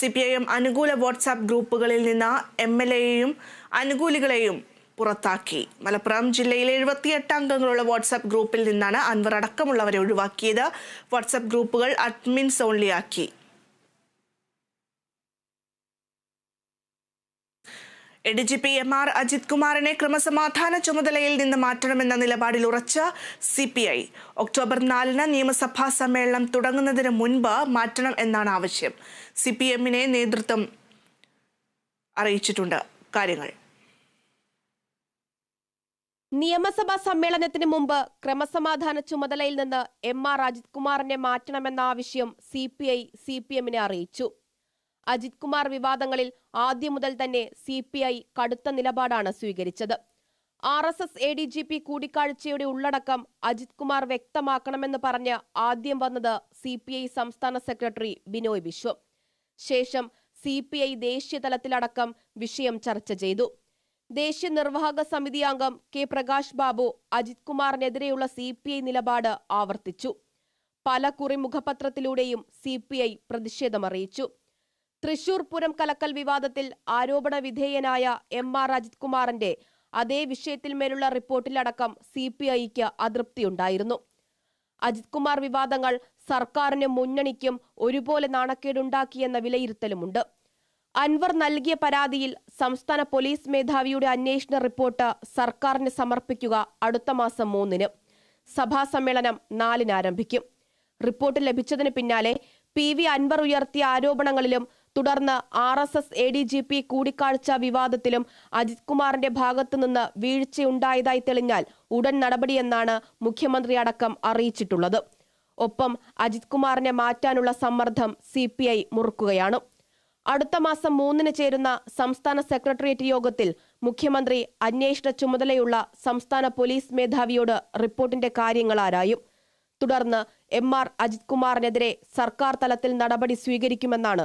C P I M അനുകൂല WhatsApp ഗ്രൂപ്പുകളിൽ നിന്ന് എം എൽ എയെയും അനുകൂലികളെയും പുറത്താക്കി. മലപ്പുറം ജില്ലയിലെ എഴുപത്തിയെട്ട് അംഗങ്ങളുള്ള വാട്സാപ്പ് ഗ്രൂപ്പിൽ നിന്നാണ് അൻവർ അടക്കമുള്ളവരെ ഒഴിവാക്കിയത്. വാട്സാപ്പ് ഗ്രൂപ്പുകൾ admins only A D G P M R Ajith കുമാറിനെ ക്രമസമാധാന ചുമതലയിൽ നിന്ന് മാറ്റണമെന്ന നിലപാടിൽ ഉറച്ച സി പി ഐ. ഒക്ടോബർ നാലിന് നിയമസഭാ സമ്മേളനം തുടങ്ങുന്നതിന് മുൻപ് മാറ്റണം എന്നാണ് ആവശ്യം. സി പി എമ്മിനെ നേതൃത്വം അറിയിച്ചിട്ടുണ്ട്. കാര്യങ്ങൾ. നിയമസഭാ സമ്മേളനത്തിന് മുമ്പ് ക്രമസമാധാന ചുമതലയിൽ നിന്ന് എം ആർ അജിത് കുമാറിനെ മാറ്റണമെന്ന ആവശ്യം C P I C P എമ്മിനെ അറിയിച്ചു. അജിത് കുമാർ വിവാദങ്ങളിൽ ആദ്യം മുതൽ തന്നെ സി പി ഐ കടുത്ത നിലപാടാണ് സ്വീകരിച്ചത്. R S S A D G P കൂടിക്കാഴ്ചയുടെ ഉള്ളടക്കം അജിത് കുമാർ വ്യക്തമാക്കണമെന്ന് പറഞ്ഞ് ആദ്യം വന്നത് സി പി ഐ സംസ്ഥാന സെക്രട്ടറി ബിനോയ് വിശ്വം. ശേഷം സി പി ഐ ദേശീയ തലത്തിലടക്കം വിഷയം ചർച്ച ചെയ്തു. ദേശീയ നിർവാഹക സമിതി അംഗം കെ പ്രകാശ് ബാബു അജിത് കുമാറിനെതിരെയുള്ള സി പി ഐ നിലപാട് ആവർത്തിച്ചു. പല കുറി മുഖപത്രത്തിലൂടെയും സി പി ഐ പ്രതിഷേധമറിയിച്ചു. തൃശൂർ പൂരം കലക്കൽ വിവാദത്തിൽ ആരോപണ വിധേയനായ എം ആർ അജിത് കുമാറിന്റെ അതേ വിഷയത്തിൽ മേലുള്ള റിപ്പോർട്ടിലടക്കം സി പി ഐക്ക് അതൃപ്തിയുണ്ടായിരുന്നു. അജിത് കുമാർ വിവാദങ്ങൾ സർക്കാരിനും മുന്നണിക്കും ഒരുപോലെ നാണക്കേടുണ്ടാക്കിയെന്ന വിലയിരുത്തലുമുണ്ട്. അൻവർ നൽകിയ പരാതിയിൽ സംസ്ഥാന പോലീസ് മേധാവിയുടെ അന്വേഷണ റിപ്പോർട്ട് സർക്കാരിന് സമർപ്പിക്കുക അടുത്ത മാസം മൂന്നിന്. സഭാ സമ്മേളനം നാലിന് ആരംഭിക്കും. റിപ്പോർട്ട് ലഭിച്ചതിന് പിന്നാലെ പി വി അൻവർ ഉയർത്തിയ ആരോപണങ്ങളിലും തുടർന്ന് R S S A D G P കൂടിക്കാഴ്ച വിവാദത്തിലും അജിത് കുമാറിന്റെ ഭാഗത്തുനിന്ന് വീഴ്ചയുണ്ടായതായി തെളിഞ്ഞാൽ ഉടൻ നടപടിയെന്നാണ് മുഖ്യമന്ത്രി അടക്കം അറിയിച്ചിട്ടുള്ളത്. ഒപ്പം അജിത് കുമാറിനെ മാറ്റാനുള്ള സമ്മർദ്ദം സി പി ഐ മുറുക്കുകയാണ്. അടുത്ത മാസം മൂന്നിന് ചേരുന്ന സംസ്ഥാന സെക്രട്ടേറിയറ്റ് യോഗത്തിൽ മുഖ്യമന്ത്രി അന്വേഷണ ചുമതലയുള്ള സംസ്ഥാന പോലീസ് മേധാവിയോട് റിപ്പോർട്ടിന്റെ കാര്യങ്ങൾ ആരായും. തുടർന്ന് എം ആർ അജിത് കുമാറിനെതിരെ സർക്കാർ തലത്തിൽ നടപടി സ്വീകരിക്കുമെന്നാണ്